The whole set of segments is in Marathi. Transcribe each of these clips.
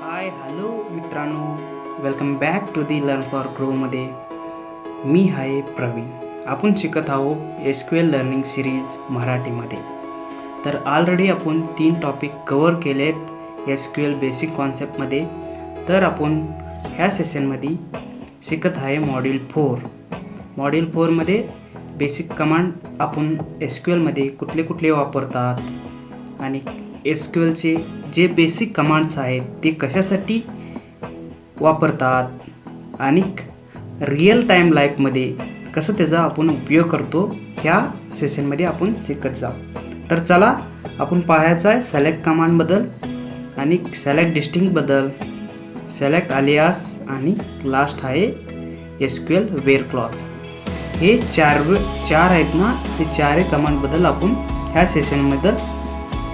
हाय हॅलो मित्रांनो. Welcome back to the learn for ग्रोमध्ये मी आहे प्रवीण. आपण शिकत आहोत S Q L learning series मराठीमध्ये. तर ऑलरेडी आपण तीन टॉपिक कवर आहेत एस क्यू एल बेसिक कॉन्सेप्टमध्ये तर आपण ह्या सेशनमध्ये शिकत आहे मॉड्यूल फोर मॉड्यूल फोरमध्ये बेसिक कमांड आपण एस क्यू एलमध्ये कुठले कुठले वापरतात आणि एस क्यू एलचे जे बेसिक कमांड्स आहेत ते कशासाठी वापरतात? आणि रिअल टाईम लाईफमध्ये कसं त्याचा आपण उपयोग करतो ह्या सेशनमध्ये आपण शिकत जाऊ. तर चला आपण पाहायचं आहे सिलेक्ट कमांडबद्दल आणि सिलेक्ट डिस्टिंगबद्दल सिलेक्ट आलियास आणि लास्ट आहे S Q L where clause हे चार चार आहेत ना ते चारही कमांडबद्दल आपण ह्या सेशनबद्दल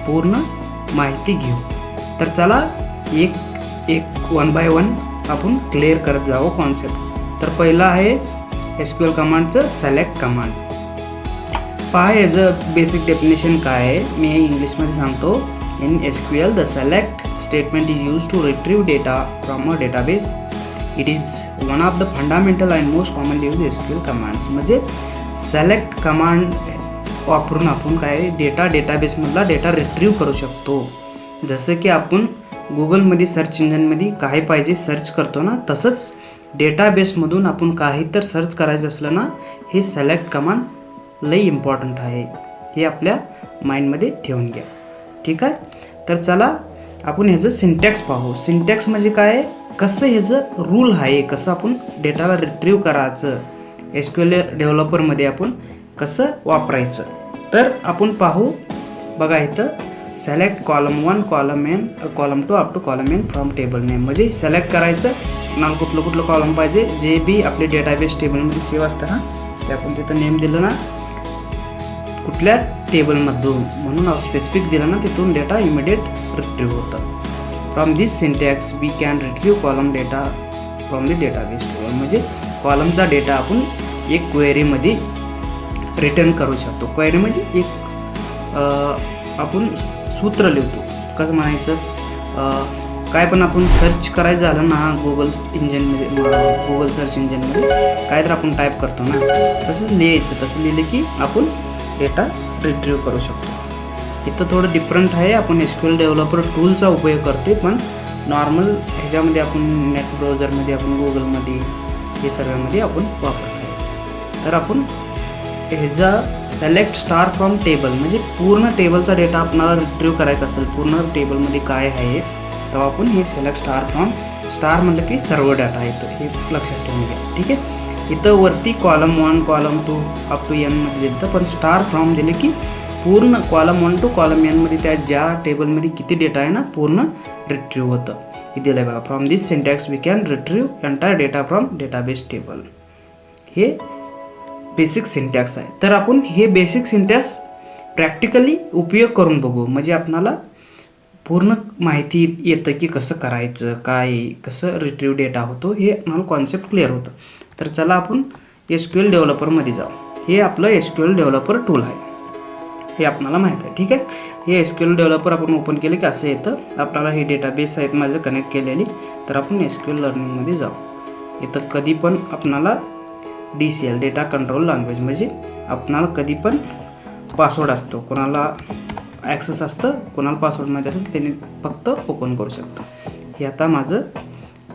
पूर्ण माहिती घेऊ. तर चला एक एक वन बाय वन आपण क्लिअर करत जावं कॉन्सेप्ट तर पहिला आहे एस क्यू एल कमांडचं सिलेक्ट कमांड पहा याचं बेसिक डेफिनेशन काय आहे मी हे इंग्लिशमध्ये सांगतो. In S Q L the select statement is use to retrieve data from a database it is one of the fundamental and most common use S Q L commands म्हणजे सेलेक्ट कमांड वापरून आपण काय डेटा डेटाबेसमधला डेटा रिट्रीव्ह करू शकतो. जसं की आपण गुगलमध्ये सर्च इंजनमध्ये काय पाहिजे सर्च करतो ना तसंच डेटाबेसमधून आपण काही तर सर्च करायचं असलं ना हे सिलेक्ट कमांड लई इम्पॉर्टंट आहे. हे आपल्या माइंडमध्ये ठेवून घ्या. ठीक आहे? तर चला आपण ह्याचं सिंटॅक्स पाहू. सिंटॅक्स म्हणजे काय? कसं ह्याचं रूल आहे? कसं आपण डेटाला रिट्रीव्ह करायचं? एस क्यू एल डेव्हलपरमध्ये आपण कसं वापरायचं? तर आपण पाहू. बघा इथं select column one column N column two up to column N from table name म्हणजे सिलेक्ट करायचं नाव कुठलं कुठलं कॉलम पाहिजे जे बी आपले डेटाबेस टेबलमध्ये सेव्ह असतं ना ते आपण तिथं नेम दिलं ना कुठल्या टेबलमधून म्हणून स्पेसिफिक दिलं ना तिथून डेटा इमिडिएट रिट्रीव होतं. From this syntax we can retrieve column data from the database table म्हणजे कॉलमचा डेटा आपण एक क्वेरीमध्ये रिटर्न करू शकतो. क्वेरी म्हणजे एक आपण सूत्र लिहितो. कसं म्हणायचं? काय पण आपण सर्च करायचं झालं ना गुगल इंजिनमध्ये गुगल सर्च इंजनमध्ये काय तर आपण टाईप करतो ना. तसंच लिहायचं. तसं लिहिलं की आपण डेटा रिट्रीव करू शकतो. इथं थोडं डिफरंट आहे. आपण एसक्यूएल डेव्हलपर टूलचा उपयोग करतो पण नॉर्मल ह्याच्यामध्ये आपण नेट ब्राउझरमध्ये आपण गुगलमध्ये हे सगळ्यामध्ये आपण वापरतो तर आपण as a select star from table म्हणजे पूर्ण टेबलचा डेटा आपल्याला रिट्रीव्ह करायचा असेल पूर्ण टेबलमध्ये काय आहे तेव्हा आपण हे सिलेक्ट स्टार फ्रॉम स्टार म्हटलं की सर्व डाटा येतो हे लक्षात ठेवून घ्या. ठीक आहे? इथं वरती column one column two up to एनमध्ये दिलं पण स्टार फ्रॉम दिले की पूर्ण कॉलम वन टू कॉलम एनमध्ये त्या ज्या टेबलमध्ये किती डेटा आहे ना पूर्ण रिट्रीव्ह होतं. हे दिलं आहे बघा from this syntax we can retrieve entire data from database table हे बेसिक सिंटॅक्स आहे. तर आपण हे बेसिक सिंटॅक्स प्रॅक्टिकली उपयोग करून बघू. म्हणजे आपणाला पूर्ण माहिती येतं की कसं करायचं काय कसं रिट्रीव डेटा होतो हे आम्हाला कॉन्सेप्ट क्लिअर होतं. तर चला आपण एस क्यू एल डेव्हलपरमध्ये जाऊ. हे आपलं S Q L developer tool आहे. हे आपणाला माहीत आहे ठीक आहे? हे एस क्यू एल डेव्हलपर आपण ओपन केले की असं येतं. आपल्याला हे डेटाबेस आहेत माझं कनेक्ट केलेली. तर आपण एस क्यू एल लर्निंगमध्ये जाऊ. इथं कधी पण आपणाला D C L data control language म्हणजे आपणाला कधी पण पासवर्ड असतो. कोणाला ॲक्सेस असतं कोणाला पासवर्ड माहिती असेल त्याने फक्त ओपन करू शकतं. हे आता माझं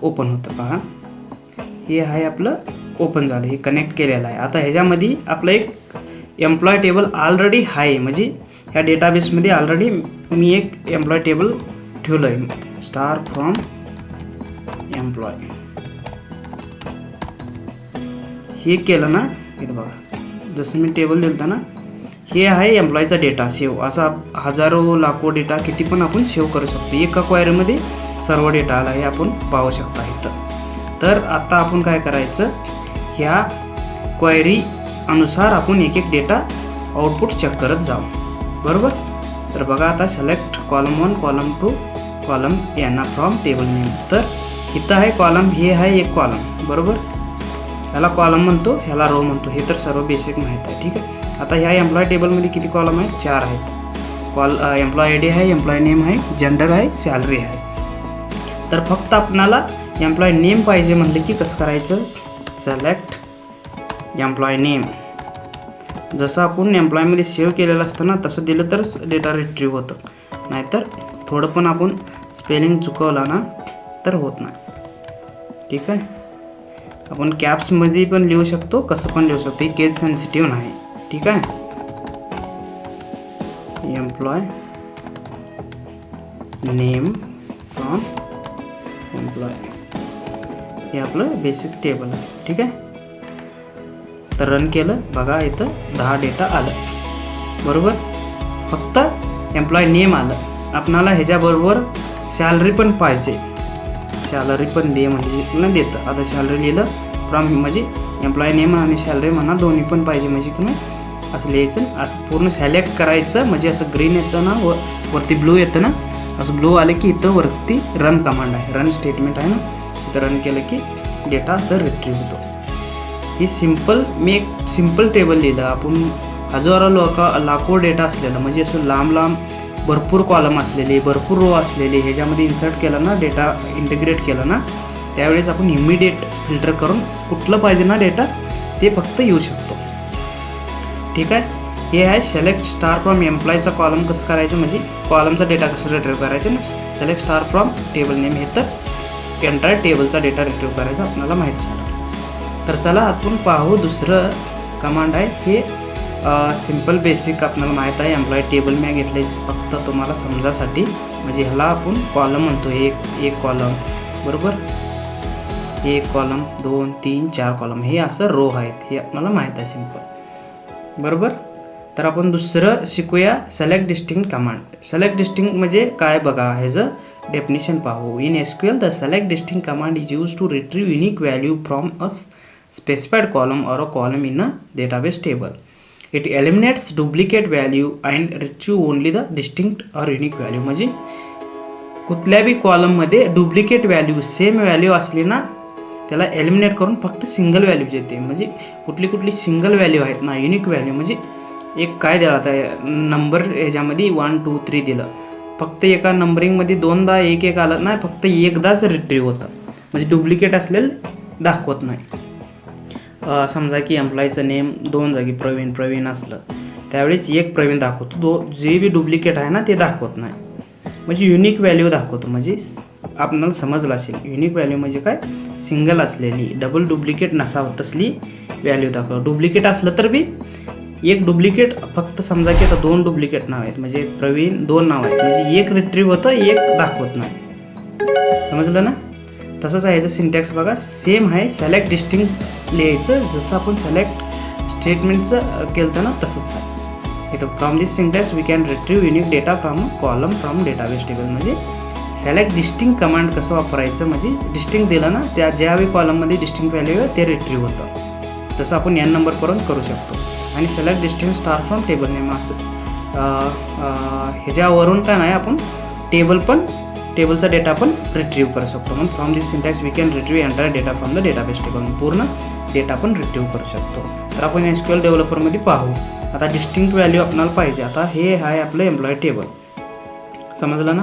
ओपन होतं पहा. हे आहे आपलं ओपन झालं. हे कनेक्ट केलेलं आहे. आता ह्याच्यामध्ये आपलं एक एम्प्लॉय टेबल ऑलरेडी आहे. म्हणजे ह्या डेटाबेसमध्ये ऑलरेडी मी एक एम्प्लॉय टेबल ठेवलं आहे स्टार फ्रॉम एम्प्लॉय हे केलं ना इथं बघा. जसं मी टेबल दिलं ना हे आहे एम्प्लॉईचा डेटा सेव असा हजारो लाखो डेटा किती पण आपण सेव्ह करू शकतो. एका क्वायरीमध्ये सर्व डेटा आला हे आपण पाहू शकता इथं. तर आत्ता आपण काय करायचं? ह्या क्वायरी अनुसार आपण एक एक डेटा आउटपुट चेक करत जाऊ. बरोबर? तर बघा आता select column one column two column यांना फ्रॉम टेबल नेम तर इथं आहे कॉलम हे आहे एक कॉलम बरोबर? ह्याला कॉलम म्हणतो ह्याला रो म्हणतो. हे तर सर्व बेसिक माहीत आहे ठीक आहे? आता ह्या एम्प्लॉय टेबलमध्ये किती कॉलम आहेत? चार आहेत. कॉल एम्प्लॉय आय डी आहे एम्प्लॉय नेम आहे जेंडर आहे सॅलरी आहे. तर फक्त आपणाला एम्प्लॉय नेम पाहिजे म्हणलं की कसं करायचं? सिलेक्ट एम्प्लॉय नेम जसं आपण एम्प्लॉयमध्ये सेव्ह केलेलं असतं ना तसं दिलं तर डेटा रिट्रीव्ह होतं. नाहीतर थोडं पण आपण स्पेलिंग चुकवला ना तर होत नाही. ठीक आहे? आपण कॅप्समध्ये पण लिहू शकतो कसं पण लिहू शकतो. ही केस सेन्सिटिव्ह नाही. ठीक आहे? एम्प्लॉय नेम फ्रॉम एम्प्लॉय हे आपलं बेसिक टेबल आहे. ठीक आहे? तर रन केलं. बघा इथं दहा डेटा आलं. बरोबर? फक्त एम्प्लॉय नेम आलं. आपणाला ह्याच्याबरोबर सॅलरी पण पाहिजे. सॅलरी पण दे म्हणजे न देतं. आता सॅलरी लिहिलं फ्रॉम म्हणजे एम्प्लॉय नेम आणि सॅलरी म्हणा दोन्ही पण पाहिजे म्हणजे की नाही असं लिहायचं. असं पूर्ण सिलेक्ट करायचं म्हणजे असं ग्रीन येतं ना व वरती ब्लू येतं ना असं ब्लू आलं की इथं वरती रन कमांड आहे. रन स्टेटमेंट आहे ना इथं रन केलं की डेटा असं रिट्रीव्ह होतो. ही सिंपल मी एक सिंपल टेबल लिहिलं. आपण हजारो लोक लाखो डेटा असलेला म्हणजे असं लांब लांब भरपूर कॉलम असलेले भरपूर रो असलेले ह्याच्यामध्ये इन्सर्ट केला ना डेटा इंटिग्रेट केला ना त्यावेळेस आपण इमिडिएट फिल्टर करून कुठलं पाहिजे ना डेटा ते फक्त येऊ शकतो. ठीक आहे? हे आहे सिलेक्ट स्टार फ्रॉम एम्प्लॉयचा कॉलम कसं करायचं? म्हणजे कॉलमचा डेटा कसं रिट्रीव्ह करायचं? ना select star from table name हे तर एंटायर टेबलचा डेटा रिट्रीव्ह करायचा आपल्याला माहीत झाला तर चला आपण पाहू दुसरं कमांड आहे हे सिंपल बेसिक आपल्याला माहीत आहे. एम्प्लॉय टेबल मी घेतले फक्त तुम्हाला समजासाठी. म्हणजे ह्याला आपण कॉलम म्हणतो. एक एक कॉलम बरोबर? एक कॉलम दोन तीन चार कॉलम हे असं रो आहेत. हे आपल्याला माहीत आहे सिंपल बरोबर? तर आपण दुसरं शिकूया select distinct command select distinct म्हणजे काय बघा? ह्याचं डेफिनेशन पाहू. In SQL L the select distinct command is use to retrieve unique value from a specified column or a column in a database table It eliminates duplicate value and retrieve only the distinct or unique value. म्हणजे कुठल्या बी कॉलममध्ये डुप्लिकेट व्हॅल्यू सेम व्हॅल्यू असली ना त्याला एलिमिनेट करून फक्त सिंगल व्हॅल्यू येते म्हणजे कुठली कुठली सिंगल व्हॅल्यू आहेत ना युनिक व्हॅल्यू म्हणजे एक काय दिला आता नंबर ह्याच्यामध्ये वन टू थ्री दिलं. फक्त एका नंबरिंगमध्ये दोनदा एक एक आलं नाही फक्त एकदाच रिट्रीव्ह होतं. म्हणजे डुप्लिकेट असलेलं दाखवत नाही. समजा की एम्प्लॉईचं नेम दोन जागी प्रवीण प्रवीण असलं त्यावेळेस एक प्रवीण दाखवतो. दो जे बी डुप्लिकेट आहे ना ते दाखवत नाही. म्हणजे युनिक व्हॅल्यू दाखवतो. म्हणजे आपणाला समजलं असेल. युनिक व्हॅल्यू म्हणजे काय? सिंगल असलेली डबल डुप्लिकेट नसावं तसली व्हॅल्यू दाखव. डुप्लिकेट असलं तर बी एक डुप्लिकेट फक्त समजा की आता दोन डुप्लिकेट नाव आहेत. म्हणजे प्रवीण दोन नाव आहेत. म्हणजे एक रिट्रीव्ह होतं एक दाखवत नाही. समजलं ना? तसंच आहे याचं सिंटॅक्स बघा. सेम आहे सिलेक्ट डिस्टिंग लिहायचं. जसं आपण सिलेक्ट स्टेटमेंटचं केलं ना तसंच आहे. इथं from this syntax we can retrieve unique data from column from database table म्हणजे सिलेक्ट डिस्टिंग कमांड कसं वापरायचं? म्हणजे डिस्टिंग दिलं ना त्या ज्यावेळी कॉलममध्ये डिस्टिंग व्हॅल्यू ते रिट्रीव्ह होतं. तसं आपण या नंबर करून करू शकतो. आणि select distinct star from table name असं. ह्याच्यावरून काय नाही आपण टेबल पण टेबलचा डेटा पण रिट्रीव्ह करू शकतो. म्हणून from this syntax we can retrieve entire data from the database table पूर्ण डेटा पण रिट्रीव्ह करू शकतो. तर आपण एस क्यू एल डेव्हलपरमध्ये पाहू. आता डिस्टिंक्ट व्हॅल्यू आपल्याला पाहिजे. आता हे आहे आपलं एम्प्लॉय टेबल समजलं ना?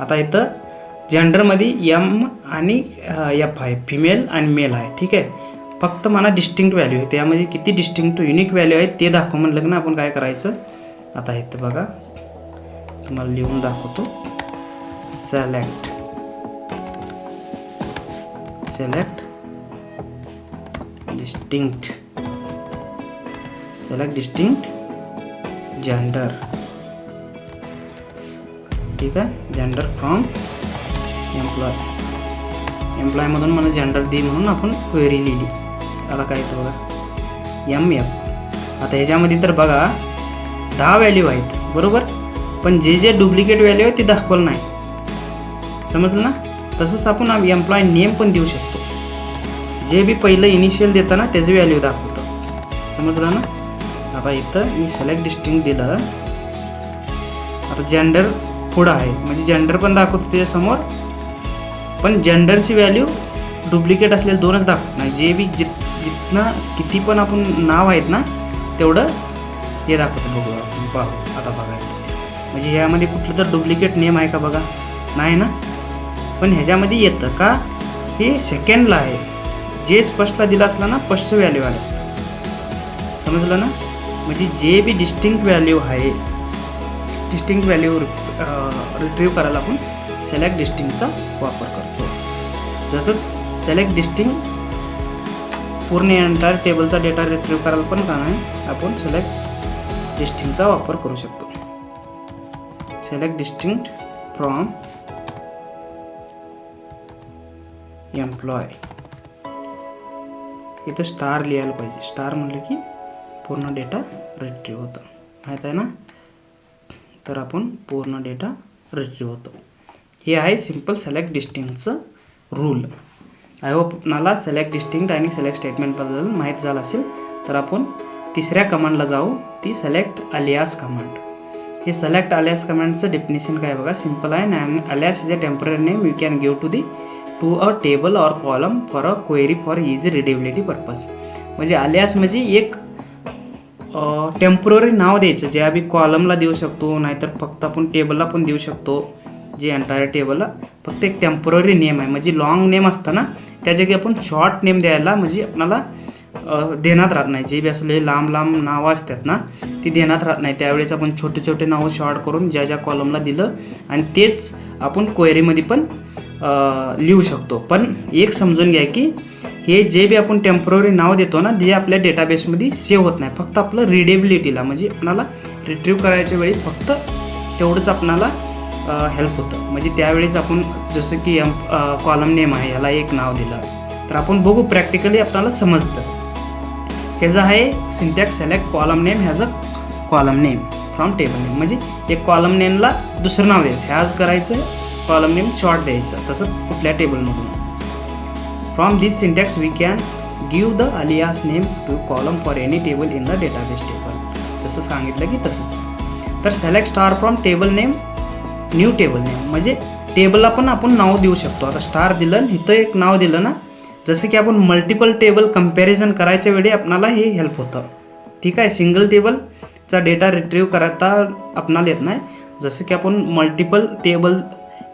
आता इथं जेंडरमध्ये एम आणि एफ आहे. फिमेल आणि मेल आहे. ठीक आहे? फक्त मला डिस्टिंक्ट व्हॅल्यू आहे. त्यामध्ये किती डिस्टिंक्ट युनिक व्हॅल्यू आहे ते दाखव म्हणलं ना आपण काय करायचं? आता इथं बघा. तुम्हाला लिहून दाखवतो. Select. Select. Distinct. Select distinct gender. ठीक आहे? जेंडर फ्रॉम एम्प्लॉय एम्प्लॉयमधून मला जेंडर दे म्हणून आपण क्वेरी लिहिली. आता काय येतं बघा? एम एफ आता ह्याच्यामध्ये तर बघा दहा व्हॅल्यू आहेत. बरोबर? पण जे जे डुप्लिकेट व्हॅल्यू आहे ते दाखवलं नाही. समजलं ना? तसंच आपण एम्प्लॉय नेम पण देऊ शकतो. जे बी पहिलं इनिशियल देताना त्याची त्याचं व्हॅल्यू दाखवतं. समजलं ना? आता इथं मी सिलेक्ट डिस्टिंग दिलं. आता जेंडर पुढं आहे. म्हणजे जेंडर पण दाखवतो त्याच्यासमोर. पण जेंडरची व्हॅल्यू डुप्लिकेट असलेले दोनच दाखवत. नाही जे बी जित जिथनं किती पण आपण नाव आहेत ना तेवढं हे दाखवतं बघू आपण. पाहू. आता बघा म्हणजे ह्यामध्ये कुठलं तर डुप्लिकेट नेम आहे का बघा? नाही ना? पण ह्याच्यामध्ये येतं का? हे सेकंडला आहे. जेच फर्स्टला दिलं असलं ना फर्स्टचं व्हॅल्यू आलं असतं. समजलं ना? म्हणजे जे बी डिस्टिंक्ट व्हॅल्यू आहे डिस्टिंक्ट व्हॅल्यू रिट्रीव्ह करायला आपण सिलेक्ट डिस्टिंगचा वापर करतो. जसंच सिलेक्ट डिस्टिंग पूर्ण एंटायर टेबलचा डेटा रिट्रीव्ह करायला पण का नाही आपण सिलेक्ट डिस्टिंगचा वापर करू शकतो. सिलेक्ट डिस्टिंक्ट फ्रॉम एम्प्लॉय इथं स्टार लिहायला पाहिजे. स्टार म्हणलं की पूर्ण डेटा रिट्रीव्ह होतं. माहीत आहे ना? तर आपण पूर्ण डेटा रिट्रीव्ह होतो. हे आहे सिंपल सिलेक्ट डिस्टिंगचं रूल आय होप आपणाला सिलेक्ट डिस्टिंक्ट आणि सिलेक्ट स्टेटमेंटबद्दल माहीत झालं असेल तर आपण तिसऱ्या कमांडला जाऊ. ती सिलेक्ट अलियास कमांड हे सिलेक्ट अलियास कमांडचं डेफिनेशन काय बघा? सिंपल आहे and alias is a temporary name you can give to the to a table or column for a query for easy readability purpose म्हणजे आल्यास म्हणजे एक टेंपररी नाव द्यायचं. जे आम्ही कॉलमला देऊ शकतो नाहीतर फक्त आपण टेबलला पण देऊ शकतो. जे एंटायर टेबलला फक्त एक टेंपररी नेम आहे. म्हणजे लॉंग नेम असतं ना त्या जागी आपण शॉर्ट नेम द्यायला म्हणजे आपणाला देण्यात राहत नाही. जे बी असले लांब लांब नावं असतात ना ती देण्यात राहत नाही. त्यावेळेस आपण छोटे छोटे नावं शॉर्ट करून ज्या ज्या कॉलमला दिलं आणि तेच आपण क्वेरीमध्ये पण लिहू शकतो. पण एक समजून घ्या की हे जे बी आपण टेंपररी नाव देतो ना जे आपल्या डेटाबेसमध्ये सेव्ह होत नाही. फक्त आपलं रिडेबिलिटीला म्हणजे आपणाला रिट्रीव्ह करायच्या वेळी फक्त तेवढंच आपणाला हेल्प होतं. म्हणजे त्यावेळेस आपण जसं की एम कॉलम नेम आहे ह्याला एक नाव दिलं तर आपण बघू प्रॅक्टिकली आपल्याला समजतं. ह्याचं आहे सिंटॅक्स सिलेक्ट कॉलम नेम ह्याचं column name from table name म्हणजे एक कॉलम नेमला दुसरं नाव द्यायचं. ह्याज करायचं कॉलम नेम शॉर्ट द्यायचं. तसं कुठल्या टेबलमधून from this syntax we can give the alias name to column for any table in the database table जसं सांगितलं की तसंच. तर select star from table name new table name म्हणजे टेबलला पण आपण नाव देऊ शकतो. आता स्टार दिलं इथं एक नाव दिलं ना जसं की आपण मल्टिपल टेबल कंपॅरिझन करायच्या वेळी आपणाला हे हेल्प होतं. ठीक आहे? सिंगल टेबलचा डेटा रिट्रीव्ह करता आपणाला येत नाही. जसं की आपण मल्टिपल टेबल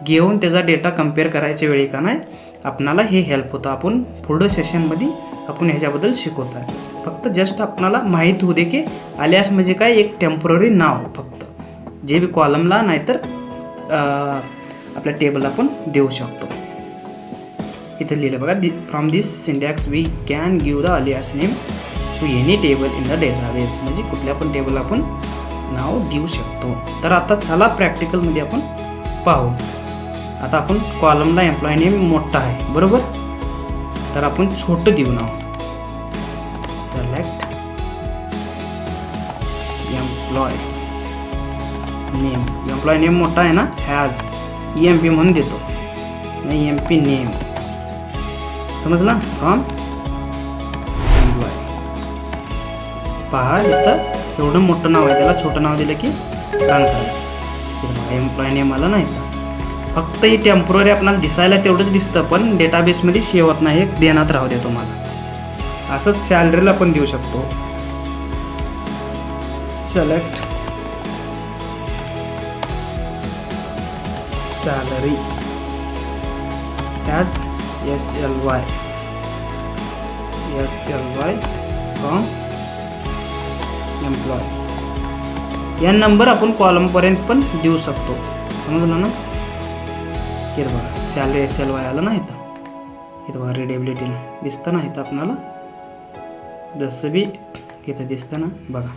घेऊन त्याचा डेटा कंपेअर करायच्या वेळी का नाही आपणाला हे हेल्प होतं. आपण पुढं सेशनमध्ये आपण ह्याच्याबद्दल शिकवत आहे फक्त जस्ट आपणाला माहीत होऊ दे की आल्यास म्हणजे काय? एक टेंपररी नाव फक्त. जे बी कॉलमला नाहीतर आपल्या टेबलला आपण देऊ शकतो. इथं लिहिलं बघा from this syntax we can give the alias name to any table in the database म्हणजे कुठल्या पण टेबल आपण नाव देऊ शकतो. तर आता चला प्रॅक्टिकलमध्ये आपण पाहू. आता आपण कॉलमला एम्प्लॉय नेम मोठा आहे बरोबर? तर आपण छोटं देऊ नाव. Select employ name employ name मोठा आहे ना? हॅज ई एम पी म्हणून देतो. नाही एम पी नेम समजला? फ्रॉम एम्प्लॉय पहा इथं एवढं मोठं नाव आहे त्याला छोटं नाव दिलं की रन करायचं एम्प्लॉय नेम आलं नाही फक्त ही टेंपररी आपल्याला दिसायला तेवढंच दिसतं पण डेटाबेसमध्ये सेव्ह होत नाही. एक देण्यात राहू दे तुम्हाला. असंच सॅलरीला पण देऊ शकतो. Select salary at S L Y S L Y from employ या नंबर आपण कॉलमपर्यंत पण देऊ शकतो. समजलं ना? इथं बघा. सॅलरी एस एल वाय आलं ना इथं इथं बघा रेडेबिलिटीला दिसतं ना इथं आपणाला? जसं बी इथं दिसतं ना बघा.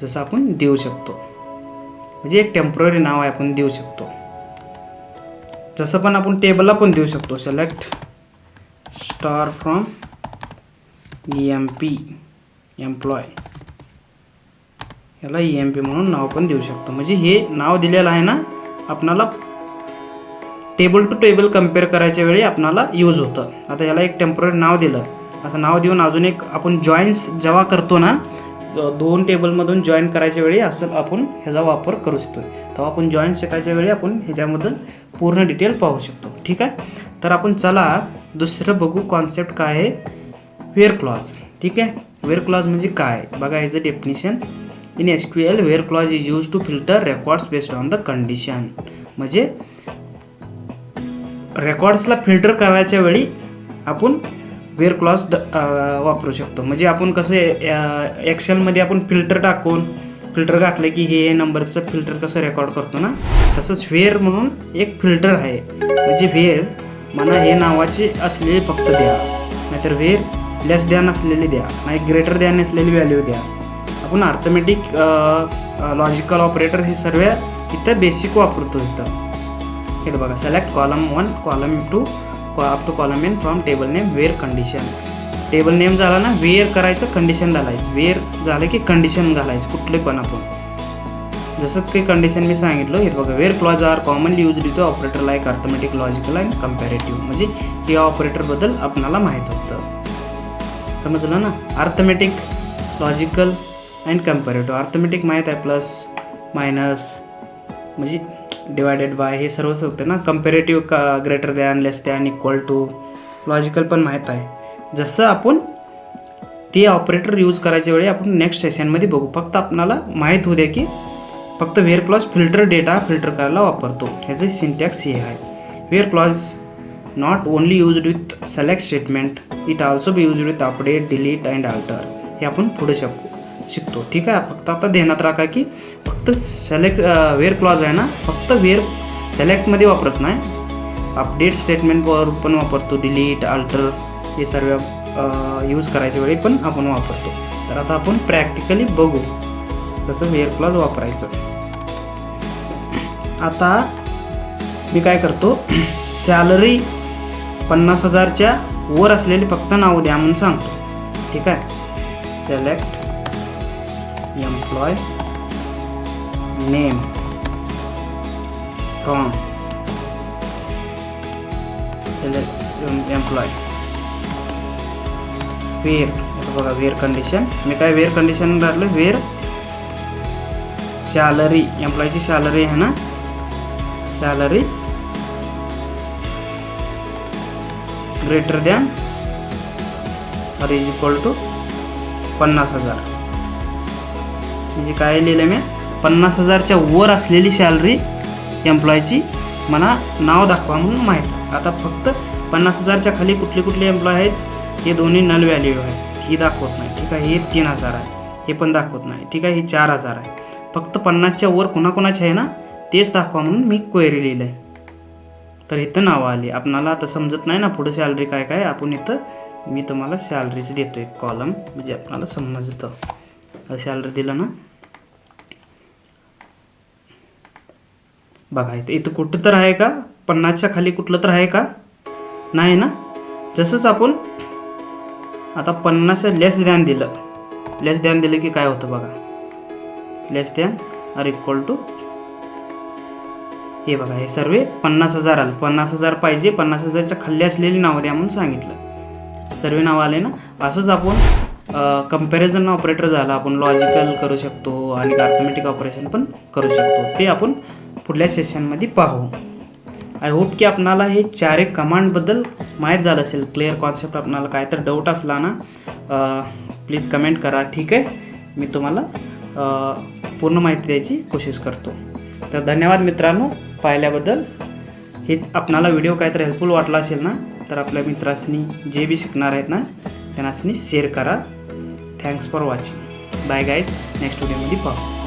जसं आपण देऊ शकतो. म्हणजे एक टेंपररी नाव आहे आपण देऊ शकतो. जसं पण आपण टेबलला पण देऊ शकतो. Select star from M P employ याला ई एम पी म्हणून नाव पण देऊ शकतो. म्हणजे हे नाव दिलेलं आहे ना आपणाला टेबल टू टेबल कंपेअर करायच्या वेळी आपणाला यूज होतं. आता याला एक टेंपररी नाव दिलं. असं नाव देऊन अजून एक आपण जॉईन्स जेव्हा करतो ना दोन टेबलमधून जॉईन करायच्या वेळी असं आपण ह्याचा वापर करू शकतो तेव्हा आपण जॉईन शिकायच्या वेळी आपण ह्याच्याबद्दल पूर्ण डिटेल पाहू शकतो. ठीक आहे? तर आपण चला दुसरं बघू कॉन्सेप्ट काय आहे. वेअर क्लॉज ठीक आहे? वेअर क्लॉज म्हणजे काय? बघा ह्याचं definition in S Q L where clause is use to filter records based on the condition म्हणजे रेकॉर्ड्सला फिल्टर करायच्या वेळी आपण वेअर क्लॉज द वापरू शकतो. म्हणजे आपण कसं एक्सेलमध्ये आपण फिल्टर टाकून फिल्टर घातलं की हे नंबरचं फिल्टर कसं रेकॉर्ड करतो ना? तसंच व्हेअर म्हणून एक फिल्टर आहे. म्हणजे व्हेअर मला हे नावाचे असलेले फक्त द्या. नाहीतर व्हेअर लेस द्या नसलेले द्या. नाही ग्रेटर द्या नसलेली व्हॅल्यू द्या. आपण अर्थमेटिक लॉजिकल ऑपरेटर हे सर्व इथं बेसिक वापरतो इथं. हे बघा select column one column two up to column N from table name where condition table name झाला ना वेअर करायचं कंडिशन घालायचं. वेअर झालं की कंडिशन घालायचं कुठले पण आपण. जसं काही कंडिशन मी सांगितलं हे बघा where clause are commonly use with operator like arithmetic logical and comparative म्हणजे या ऑपरेटरबद्दल आपणाला माहीत होतं. समजलं ना? Arithmetic logical and comparative arithmetic माहीत आहे प्लस मायनस म्हणजे डिवायडेड बाय हे सर्वच होतं ना. कम्पेरेटिव्ह का greater than less than equal to logical पण माहीत आहे. जसं आपण ते ऑपरेटर यूज करायच्या वेळी आपण नेक्स्ट सेशनमध्ये बघू. फक्त आपणाला माहीत होऊ द्या की फक्त where clause filter data filter करायला वापरतो. ह्याचं सिंटॅक्स हे आहे. Where clause not only used with select statement it also be use with update delete and alter हे आपण पुढे शकतो. शिकतो. ठीक आहे? फक्त आता ध्यानात राखा की फक्त सेलेक्ट वेअर क्लॉज आहे ना फक्त वेअर सेलेक्टमध्ये वापरत नाही. अपडेट स्टेटमेंटवर पण वापरतो डिलीट अल्टर हे सर्व यूज करायच्या वेळी पण आपण वापरतो. तर आता आपण प्रॅक्टिकली बघू कसं वेअर क्लॉज वापरायचं. आता मी काय करतो? सॅलरी पन्नास हजारच्या वर असलेली फक्त नावं द्या म्हणून सांगतो. ठीक आहे? Select employee name from select employee where आता बघा वेअर कंडिशन मी काय वेअर कंडिशन राहिलं वेअर सॅलरी एम्प्लॉयची सॅलरी आहे ना salary greater than or is equal to पन्नास हजार. म्हणजे काय लिहिलं मी पन्नास हजारच्या वर असलेली सॅलरी एम्प्लॉयची मला नाव दाखवा म्हणून माहीत. आता फक्त पन्नास हजारच्या खाली कुठले कुठले एम्प्लॉय आहेत हे दोन्ही नल व्हॅल्यू आहेत ही दाखवत नाही ठीक आहे? हे तीन हजार आहे हे पण दाखवत नाही ठीक आहे? हे चार हजार आहे. फक्त पन्नासच्या वर कुणाकुणाचे आहे ना तेच दाखवा म्हणून मी क्वेरी लिहिलं आहे तर इथं नावं आली. आपणाला आता समजत नाही ना पुढे सॅलरी काय काय आपण इथं मी तुम्हाला सॅलरीच देतो एक कॉलम म्हणजे आपणाला समजतं. सॅलरी दिलं ना? बघा इथं इथं कुठं तर आहे का? पन्नासच्या खाली कुठलं तर आहे का? नाही ना? जसंच आपण आता पन्नास लेस ध्यान दिलं. लेस ध्यान दिलं की काय होतं बघा? लेस ध्यान आर इक्वल टू हे बघा हे सर्व पन्नास हजार आलं. पन्नास हजार पाहिजे पन्नास हजारच्या खाली असलेली नावं द्या म्हणून सांगितलं. सर्व नावं आले ना? असंच आपण कंपॅरिझन ऑपरेटर झाला आपण लॉजिकल करू शकतो आणि अर्थमॅटिक ऑपरेशन पण करू शकतो. ते आपण पुढल्या सेशनमध्ये पाहू. आय होप की आपणाला हे चार एक कमांडबद्दल माहीत झालं असेल. क्लिअर कॉन्सेप्ट आपणाला काय तर डाऊट असला ना प्लीज कमेंट करा ठीक आहे? मी तुम्हाला पूर्ण माहिती द्यायची कोशिश करतो. तर धन्यवाद मित्रांनो पाहिल्याबद्दल. हे आपणाला व्हिडिओ काय तर हेल्पफुल वाटला असेल ना तर आपल्या मित्रासनी जे बी शिकणार आहेत ना त्यांनासनी शेअर करा. Thanks for watching bye guys next व्हिडिओमध्ये पाहू.